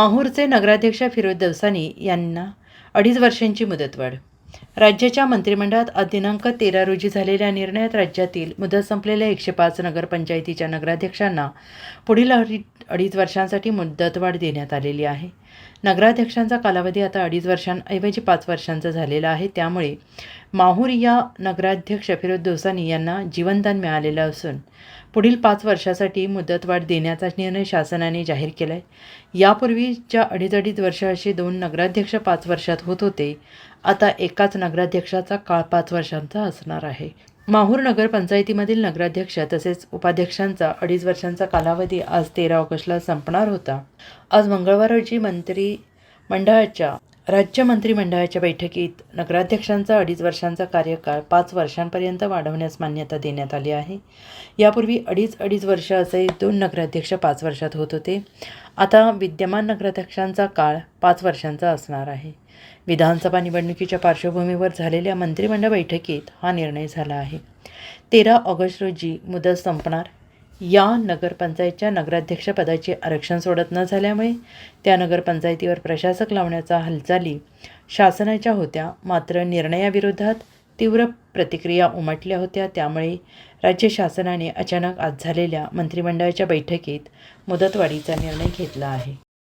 माहूरचे नगराध्यक्ष फिरोज दवसानी यांना अडीच वर्षांची मुदतवाढ. राज्याच्या मंत्रिमंडळात आज दिनांक तेरा रोजी झालेल्या निर्णयात राज्यातील मुदत संपलेल्या एकशे पाच नगरपंचायतीच्या नगराध्यक्षांना पुढील अडीच वर्षांसाठी मुदतवाढ देण्यात आलेली आहे. नगराध्यक्षांचा कालावधी आता अडीच वर्षांऐवजी पाच वर्षांचा झालेला आहे. त्यामुळे माहूर या नगराध्यक्ष फिरोज दोसानी यांना जीवनदान मिळालेलं असून पुढील पाच वर्षासाठी मुदतवाढ देण्याचा निर्णय शासनाने जाहीर केला आहे यापूर्वीच्या अडीच अडीच वर्ष असे दोन नगराध्यक्ष पाच वर्षात होत होते. आता एकाच नगराध्यक्षाचा काळ पाच वर्षांचा असणार आहे. माहूर नगरपंचायतीमधील नगराध्यक्ष तसेच उपाध्यक्षांचा अडीच वर्षांचा कालावधी आज तेरा ऑगस्टला संपणार होता. आज मंगळवार रोजी मंत्री मंडळाच्या राज्य मंत्रिमंडळाच्या बैठकीत नगराध्यक्षांचा अडीच वर्षांचा कार्यकाळ पाच वर्षांपर्यंत वाढवण्यास मान्यता देण्यात आली आहे. यापूर्वी अडीच अडीच वर्ष असे दोन नगराध्यक्ष पाच वर्षात होत होते. आता विद्यमान नगराध्यक्षांचा काळ पाच वर्षांचा असणार आहे. विधानसभा निवडणुकीच्या पार्श्वभूमीवर झालेल्या मंत्रिमंडळ बैठकीत हा निर्णय झाला आहे. तेरा ऑगस्ट रोजी मुदत संपणार या नगरपंचायतच्या नगराध्यक्षपदाचे आरक्षण सोडत न झाल्यामुळे त्या नगरपंचायतीवर प्रशासक लावण्याचा हालचाली शासनाच्या होत्या. मात्र निर्णयाविरोधात तीव्र प्रतिक्रिया उमटल्या होत्या. त्यामुळे राज्य शासनाने अचानक आज झालेल्या मंत्रिमंडळाच्या बैठकीत मुदतवाढीचा निर्णय घेतला आहे.